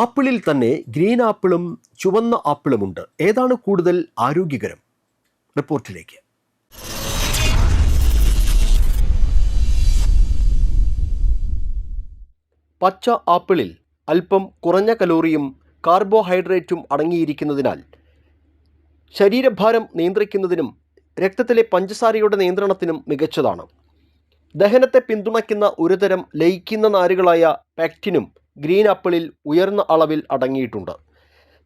ആപ്പിളിൽ തന്നെ ഗ്രീൻ ആപ്പിളും ചുവന്ന ആപ്പിളുമുണ്ട്. ഏതാണ് കൂടുതൽ ആരോഗ്യകരം? റിപ്പോർട്ടിലേക്ക്. പച്ച ആപ്പിളിൽ അല്പം കുറഞ്ഞ കലോറിയും കാർബോഹൈഡ്രേറ്റും അടങ്ങിയിരിക്കുന്നതിനാൽ ശരീരഭാരം നിയന്ത്രിക്കുന്നതിനും രക്തത്തിലെ പഞ്ചസാരയുടെ നിയന്ത്രണത്തിനും മികച്ചതാണ്. ദഹനത്തെ പിന്തുണയ്ക്കുന്ന ഒരുതരം ലയിക്കുന്ന നാരുകളായ പാക്റ്റിനും ഗ്രീൻ ആപ്പിളിൽ ഉയർന്ന അളവിൽ അടങ്ങിയിട്ടുണ്ട്.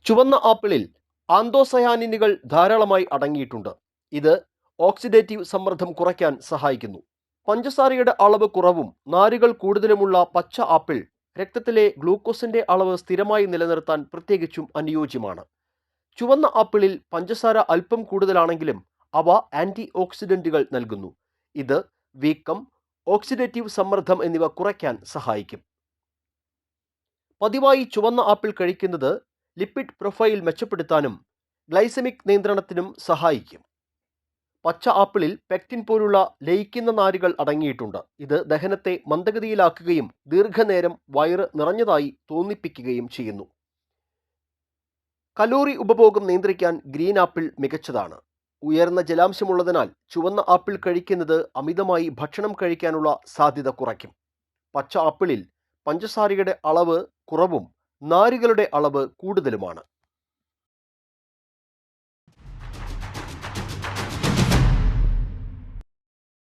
ചുവന്ന ആപ്പിളിൽ ആന്തോസയാനിനുകൾ ധാരാളമായി അടങ്ങിയിട്ടുണ്ട്. ഇത് ഓക്സിഡേറ്റീവ് സമ്മർദ്ദം കുറയ്ക്കാൻ സഹായിക്കുന്നു. പഞ്ചസാരയുടെ അളവ് കുറവും നാരുകൾ കൂടുതലുമുള്ള പച്ച ആപ്പിൾ രക്തത്തിലെ ഗ്ലൂക്കോസിന്റെ അളവ് സ്ഥിരമായി നിലനിർത്താൻ പ്രത്യേകിച്ചും അനുയോജ്യമാണ്. ചുവന്ന ആപ്പിളിൽ പഞ്ചസാര അല്പം കൂടുതലാണെങ്കിലും അവ ആന്റി ഓക്സിഡന്റുകൾ നൽകുന്നു. ഇത് വീക്കം ഓക്സിഡേറ്റീവ് സമ്മർദ്ദം എന്നിവ കുറയ്ക്കാൻ സഹായിക്കും. പതിവായി ചുവന്ന ആപ്പിൾ കഴിക്കുന്നത് ലിപ്പിഡ് പ്രൊഫൈൽ മെച്ചപ്പെടുത്താനും ഗ്ലൈസമിക് നിയന്ത്രണത്തിനും സഹായിക്കും. പച്ച ആപ്പിളിൽ പെക്റ്റിൻ പോലുള്ള ലയിക്കുന്ന നാരുകൾ അടങ്ങിയിട്ടുണ്ട്. ഇത് ദഹനത്തെ മന്ദഗതിയിലാക്കുകയും ദീർഘനേരം വയറ് നിറഞ്ഞതായി തോന്നിപ്പിക്കുകയും ചെയ്യുന്നു. കലോറി ഉപഭോഗം നിയന്ത്രിക്കാൻ ഗ്രീൻ ആപ്പിൾ മികച്ചതാണ്. ഉയർന്ന ജലാംശമുള്ളതിനാൽ ചുവന്ന ആപ്പിൾ കഴിക്കുന്നത് അമിതമായി ഭക്ഷണം കഴിക്കാനുള്ള സാധ്യത കുറയ്ക്കും. പച്ച ആപ്പിളിൽ പഞ്ചസാരയുടെ അളവ് കുറവും നാരുകളുടെ അളവ് കൂടുതലുമാണ്.